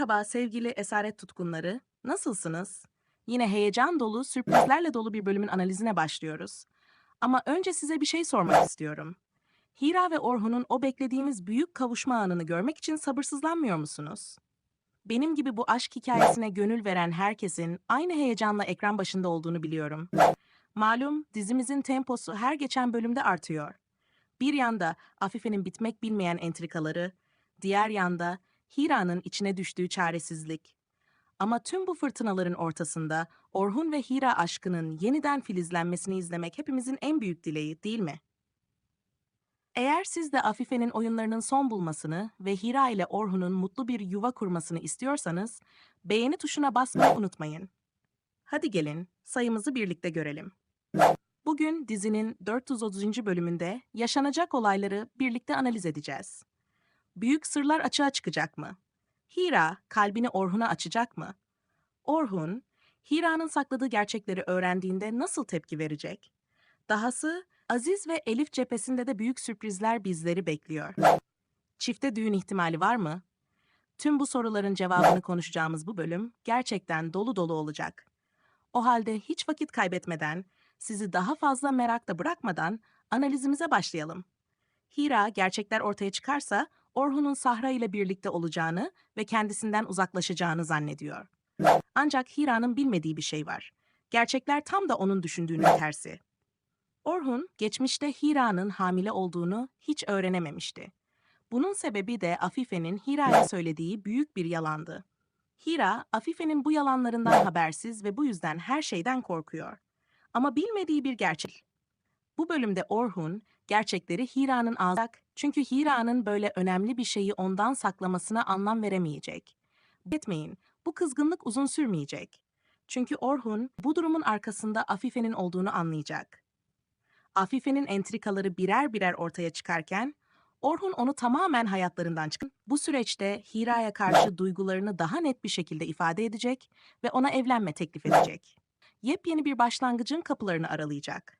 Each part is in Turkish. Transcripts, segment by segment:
Merhaba sevgili esaret tutkunları. Nasılsınız? Yine heyecan dolu, sürprizlerle dolu bir bölümün analizine başlıyoruz. Ama önce size bir şey sormak istiyorum. Hira ve Orhun'un o beklediğimiz büyük kavuşma anını görmek için sabırsızlanmıyor musunuz? Benim gibi bu aşk hikayesine gönül veren herkesin aynı heyecanla ekran başında olduğunu biliyorum. Malum dizimizin temposu her geçen bölümde artıyor. Bir yanda Afife'nin bitmek bilmeyen entrikaları, diğer yanda Hira'nın içine düştüğü çaresizlik. Ama tüm bu fırtınaların ortasında Orhun ve Hira aşkının yeniden filizlenmesini izlemek hepimizin en büyük dileği değil mi? Eğer siz de Afife'nin oyunlarının son bulmasını ve Hira ile Orhun'un mutlu bir yuva kurmasını istiyorsanız, beğeni tuşuna basmayı unutmayın. Hadi gelin, sayımızı birlikte görelim. Bugün dizinin 430. bölümünde yaşanacak olayları birlikte analiz edeceğiz. Büyük sırlar açığa çıkacak mı? Hira kalbini Orhun'a açacak mı? Orhun, Hira'nın sakladığı gerçekleri öğrendiğinde nasıl tepki verecek? Dahası Aziz ve Elif cephesinde de büyük sürprizler bizleri bekliyor. Çifte düğün ihtimali var mı? Tüm bu soruların cevabını konuşacağımız bu bölüm gerçekten dolu dolu olacak. O halde hiç vakit kaybetmeden, sizi daha fazla merakta bırakmadan analizimize başlayalım. Hira gerçekler ortaya çıkarsa Orhun'un Sahra ile birlikte olacağını ve kendisinden uzaklaşacağını zannediyor. Ancak Hira'nın bilmediği bir şey var. Gerçekler tam da onun düşündüğünün tersi. Orhun, geçmişte Hira'nın hamile olduğunu hiç öğrenememişti. Bunun sebebi de Afife'nin Hira'ya söylediği büyük bir yalandı. Hira, Afife'nin bu yalanlarından habersiz ve bu yüzden her şeyden korkuyor. Ama bilmediği bir gerçek. Bu bölümde Orhun, gerçekleri Hira'nın ağzına çünkü Hira'nın böyle önemli bir şeyi ondan saklamasına anlam veremeyecek. Etmeyin, bu kızgınlık uzun sürmeyecek. Çünkü Orhun bu durumun arkasında Afife'nin olduğunu anlayacak. Afife'nin entrikaları birer birer ortaya çıkarken, Orhun onu tamamen hayatlarından çıkın. Bu süreçte Hira'ya karşı duygularını daha net bir şekilde ifade edecek ve ona evlenme teklif edecek. Yepyeni bir başlangıcın kapılarını aralayacak.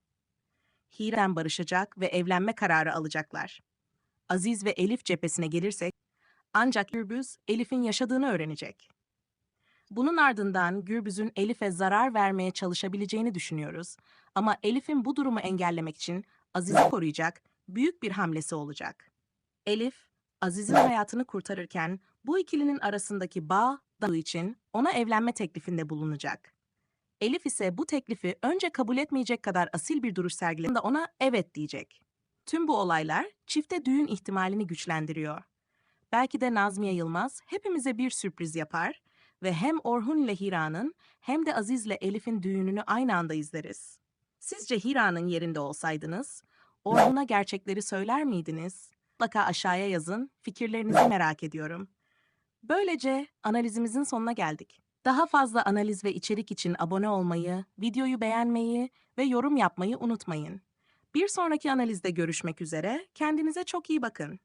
Hira'dan barışacak ve evlenme kararı alacaklar. Aziz ve Elif cephesine gelirsek, ancak Gürbüz Elif'in yaşadığını öğrenecek. Bunun ardından Gürbüz'ün Elif'e zarar vermeye çalışabileceğini düşünüyoruz. Ama Elif'in bu durumu engellemek için Aziz'i koruyacak büyük bir hamlesi olacak. Elif, Aziz'in hayatını kurtarırken bu ikilinin arasındaki bağ dağı için ona evlenme teklifinde bulunacak. Elif ise bu teklifi önce kabul etmeyecek kadar asil bir duruş sergilediğinde ona evet diyecek. Tüm bu olaylar çifte düğün ihtimalini güçlendiriyor. Belki de Nazmiye Yılmaz hepimize bir sürpriz yapar ve hem Orhun ile Hira'nın hem de Aziz ile Elif'in düğününü aynı anda izleriz. Sizce Hira'nın yerinde olsaydınız, Orhun'a gerçekleri söyler miydiniz? Mutlaka aşağıya yazın, fikirlerinizi merak ediyorum. Böylece analizimizin sonuna geldik. Daha fazla analiz ve içerik için abone olmayı, videoyu beğenmeyi ve yorum yapmayı unutmayın. Bir sonraki analizde görüşmek üzere, kendinize çok iyi bakın.